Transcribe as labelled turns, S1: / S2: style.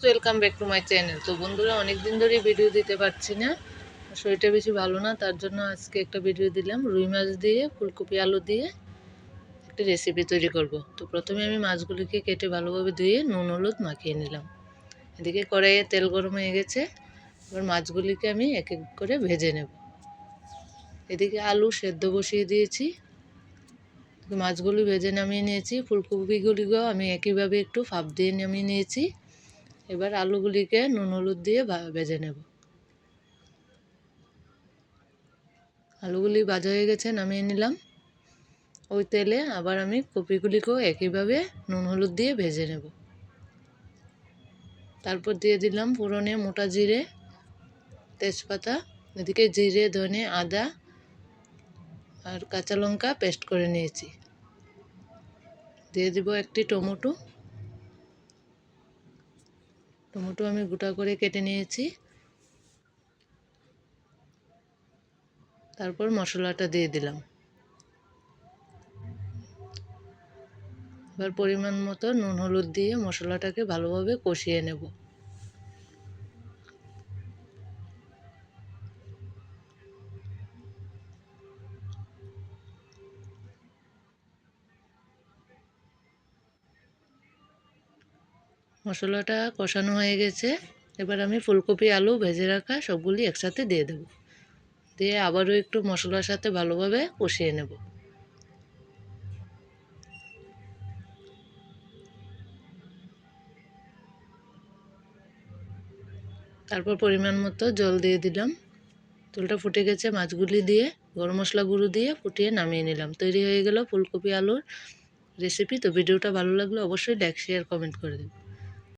S1: Welcome back to my channel তো বন্ধুরা অনেক দিন ধরেই ভিডিও দিতে পারছি না। শরীরটা বেশি ভালো না, তার জন্য আজকে একটা ভিডিও দিলাম। রুই মাছ দিয়ে, ফুলকপি, আলু দিয়ে একটা রেসিপি তৈরি করব। তো প্রথমে আমি মাছগুলিকে কেটে ভালোভাবে ধুয়ে নুন, হলুদ মাখিয়ে নিলাম। এদিকে কড়াইয়ে তেল গরম হয়ে গেছে। এবার মাছগুলিকে আমি এক এক করে ভেজে নেব। এদিকে আলু সেদ্ধ বসিয়ে দিয়েছি। মাছগুলি ভেজে নামিয়ে নিয়েছি। ফুলকপিগুলিকেও আমি একইভাবে একটু ফাপ দিয়ে নামিয়ে নিয়েছি। এবার আলুগুলিকে নুন, হলুদ দিয়ে ভেজে নেব। আলুগুলি ভাজা হয়ে গেছে, নামিয়ে নিলাম। ওই তেলে আবার আমি কপিগুলিকেও একইভাবে নুন, হলুদ দিয়ে ভেজে নেব। তারপর দিয়ে দিলাম পুরনে মোটা জিরে, তেজপাতা, এদিকে জিরে, ধনে, আদা আর কাঁচা লঙ্কা পেস্ট করে নিয়েছি। দিয়ে দিব একটি টমেটো। টমেটো আমি গোটা করে কেটে নিয়েছি। তারপর মশলাটা দিয়ে দিলাম। এবার পরিমাণ মতো নুন, হলুদ দিয়ে মশলাটাকে ভালোভাবে কষিয়ে নেব। মশলাটা কষানো হয়ে গেছে। এবার আমি ফুলকপি, আলু, ভেজে রাখা সবগুলি একসাথে দিয়ে দেব। দিয়ে আবারও একটু মশলার সাথে ভালোভাবে কষিয়ে নেব। তারপর পরিমাণ মতো জল দিয়ে দিলাম। জলটা ফুটে গেছে মাছগুলি দিয়ে, গরম মশলা গুঁড়ো দিয়ে ফুটিয়ে নামিয়ে নিলাম। তৈরি হয়ে গেল ফুলকপি, আলুর রেসিপি তো ভিডিওটা ভালো লাগলে অবশ্যই লাইক শেয়ার কমেন্ট করে দেবেন